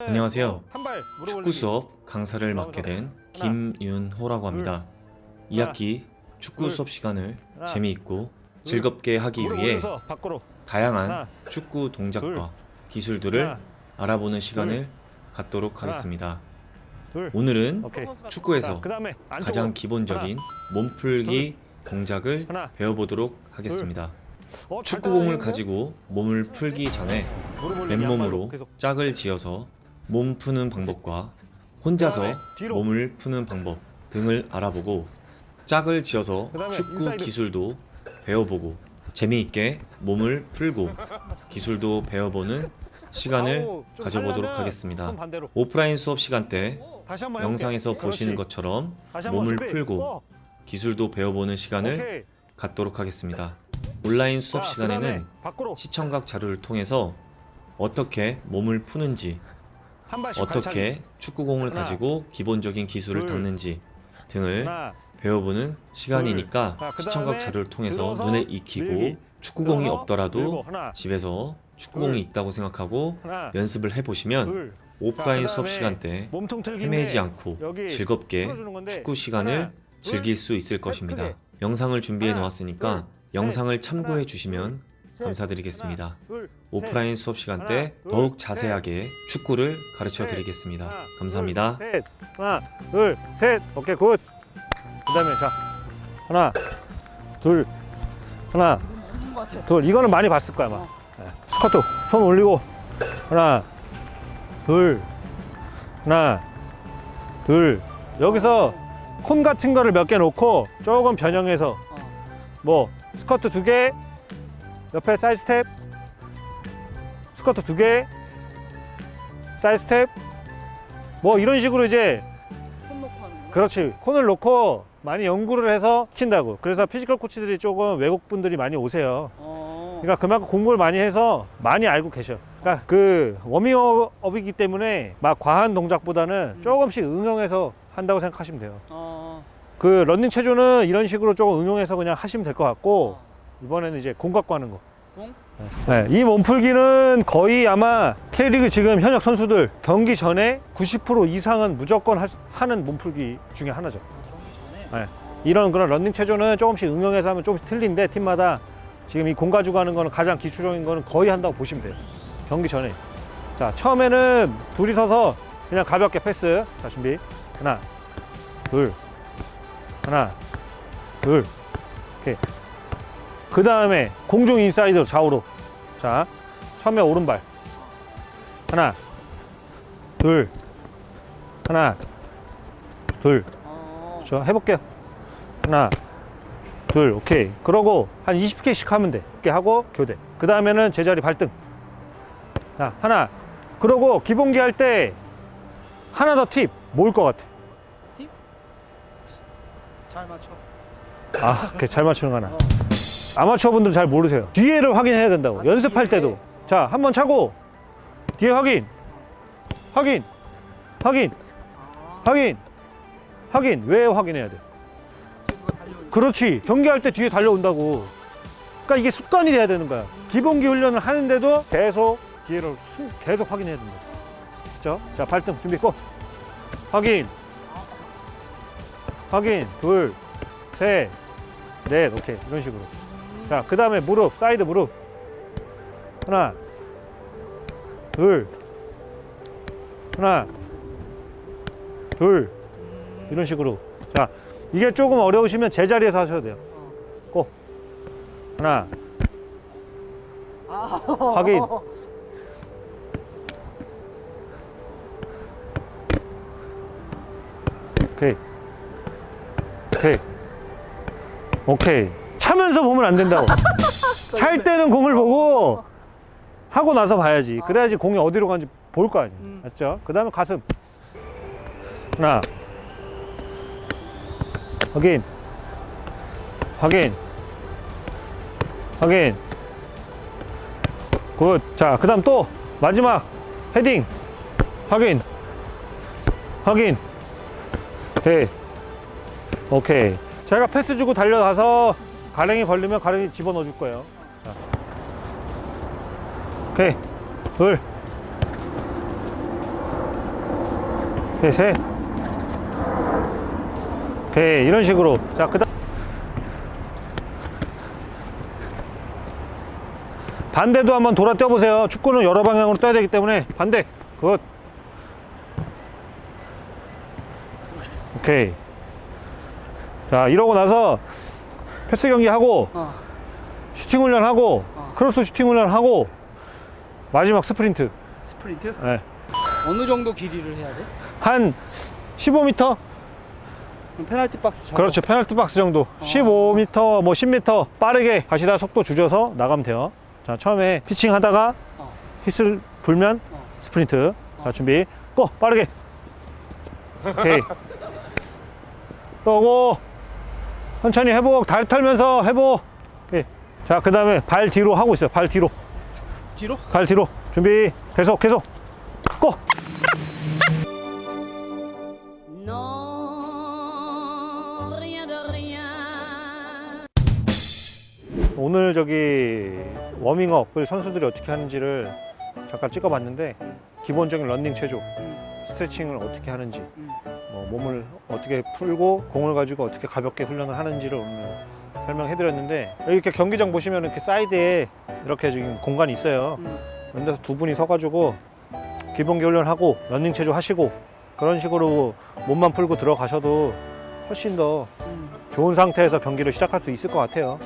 안녕하세요. 축구 수업 강사를 맡게 된 김윤호라고 합니다. 2학기 축구 수업 시간을 재미있고 즐겁게 하기 위해 다양한 축구 동작과 둘, 기술들을 알아보는 시간을 갖도록 하겠습니다. 둘 오늘은 축구에서 가장 기본적인 몸풀기 동작을. 배워보도록 하겠습니다. 어, 축구공을 가지고 몸을 풀기 전에 맨몸으로 짝을 지어서 몸 푸는 방법과 혼자서. 몸을 푸는 방법 등을 알아보고 짝을 지어서 축구. 기술도 배워보고 재미있게 몸을 풀고 기술도 배워보는 시간을 가져보도록 하겠습니다. 오프라인 수업 시간 때 영상에서. 보시는. 것처럼 몸을. 풀고 어, 기술도 배워보는 시간을. 갖도록 하겠습니다. 온라인 수업 자, 시간에는 시청각 자료를 통해서 어떻게 몸을 푸는지 한 발씩 어떻게 축구공을 하나, 가지고 기본적인 기술을 둘, 닦는지. 등을 하나 배워보는 시간이니까 자, 그다음에 시청각 자료를 통해서 들어서 눈에 익히고 밀기. 축구공이 들어서 없더라도 밀고. 하나 집에서 축구공이 둘, 있다고 생각하고 하나 연습을 해보시면 둘 오프라인 자, 수업 시간 때 헤매지 않고 즐겁게 축구 시간을 하나, 둘, 즐길 수 있을 셋, 것입니다. 영상을 준비해 놓았으니까 둘, 영상을 셋, 참고해 주시면 셋, 감사드리겠습니다. 오프라인 수업 시간 때 둘, 더욱 셋, 자세하게 축구를 가르쳐 셋, 드리겠습니다. 감사합니다. 셋. 하나, 둘, 셋. 오케이, 굿. 그다음에 자. 하나, 둘. 하나, 둘. 이거는 많이 봤을 거야, 아마. 네. 스쿼트. 손 올리고. 하나, 둘. 하나, 둘. 여기서 콘 같은 거를 몇 개 놓고 조금 변형해서 뭐 스쿼트 두 개, 옆에 사이드 스텝, 스쿼트 두 개, 사이드 스텝, 뭐 이런 식으로 이제? 그렇지 콘을 놓고 많이 연구를 해서 시킨다고 그래서 피지컬 코치들이 조금 외국 분들이 많이 오세요 어. 그러니까 그만큼 공부를 많이 해서 많이 알고 계셔 그러니까 그 워밍업이기 때문에 막 과한 동작보다는 조금씩 응용해서 한다고 생각하시면 돼요 어. 그 런닝 체조는 이런 식으로 조금 응용해서 그냥 하시면 될 것 같고 어. 이번에는 이제 공 갖고 하는 거 공? 네, 이 몸풀기는 거의 아마 K리그 지금 현역 선수들 경기 전에 90% 이상은 무조건 할 수- 하는 몸풀기 중에 하나죠. 경기 전에. 네. 이런 그런 런닝 체조는 조금씩 응용해서 하면 조금씩 틀린데 팀마다 지금 이 공 가지고 하는 거는 가장 기술적인 거는 거의 한다고 보시면 돼요. 경기 전에. 자, 처음에는 둘이 서서 그냥 가볍게 패스. 자, 준비. 하나, 둘, 하나, 둘. 오케이. 그 다음에 공중 인사이드 좌우로. 자, 처음에 오른발. 하나, 둘, 하나, 둘. 어. 저 해볼게요. 하나, 둘, 오케이. 그러고 한 20개씩 하면 돼. 이렇게 하고 교대. 그 다음에는 제자리 발등. 자, 하나. 그러고 기본기 할 때 하나 더 팁. 뭘 것 같아? 잘 맞춰. 아, 오케이. 잘 맞추는 거 하나. 어. 아마추어 분들 잘 모르세요. 뒤에를 확인해야 된다고. 아, 연습할? 때도. 자, 한 번 차고 뒤에 확인. 확인. 확인. 아. 확인. 확인. 왜 확인해야 돼? 그렇지. 경기할 때 뒤에 달려온다고. 그러니까 이게 습관이 돼야 되는 거야. 기본기 훈련을 하는데도 계속 뒤에를 수- 계속 확인해야 된다. 그죠? 자, 발등 준비 고. 확인. 확인. 둘, 셋, 넷. 오케이. 이런 식으로. 자, 그 다음에 무릎, 사이드 무릎. 하나, 둘, 하나, 둘. 이런 식으로. 자, 이게 조금 어려우시면 제자리에서 하셔도 돼요. 고. 하나, 아. 확인. 오케이. 오케이. 오케이. 차면서 보면 안 된다고. 찰 때는 공을 보고 하고 나서 봐야지. 그래야지 공이 어디로 가는지 볼 거 아니에요. 음. 맞죠? 그 다음에 가슴. 하나. 확인. 확인. 확인. 굿. 자, 그 다음 또 마지막 헤딩. 확인. 확인. 오케이. 오케이. 제가 패스 주고 달려가서 가랭이 걸리면 가랭이 집어넣어 줄 거예요. 자. 오케이. 둘. 오케이, 셋. 오케이, 이런 식으로. 자, 그 다음. 반대도 한번 돌아 뛰어보세요. 축구는 여러 방향으로 떠야 되기 때문에 반대. 굿. 오케이. 자, 이러고 나서 패스 경기 하고 어. 슈팅 훈련 하고 어. 크로스 슈팅 훈련 하고 마지막 스프린트. 스프린트? 네. 어느 정도 길이를 해야 돼? 한 15m? 그럼 페널티 박스 정도? 그렇죠. 페널티 박스 정도. 어. 15m, 뭐 10m 빠르게 가시다 속도 줄여서 나가면 돼요. 자, 처음에 피칭 하다가 어. 휘슬 불면 어. 스프린트. 자, 준비. 고! 빠르게. 오케이. 또고 천천히 회복. 달 털면서 회복. 오케이. 자, 그 다음에 발 뒤로 하고 있어요. 발 뒤로. 뒤로? 발 뒤로. 준비. 계속, 계속. 고! 오늘 저기 워밍업을 선수들이 어떻게 하는지를 잠깐 찍어봤는데 기본적인 런닝 체조, 스트레칭을 어떻게 하는지, 음. 뭐 몸을 어떻게 풀고 공을 가지고 어떻게 가볍게 훈련을 하는지를 오늘 설명해 드렸는데 여기 이렇게 경기장 보시면 이렇게 사이드에 이렇게 지금 공간이 있어요. 음. 그런 데서 두 분이 서가지고 기본기 훈련하고 런닝 체조 하시고 그런 식으로 몸만 풀고 들어가셔도 훨씬 더 음. 좋은 상태에서 경기를 시작할 수 있을 것 같아요.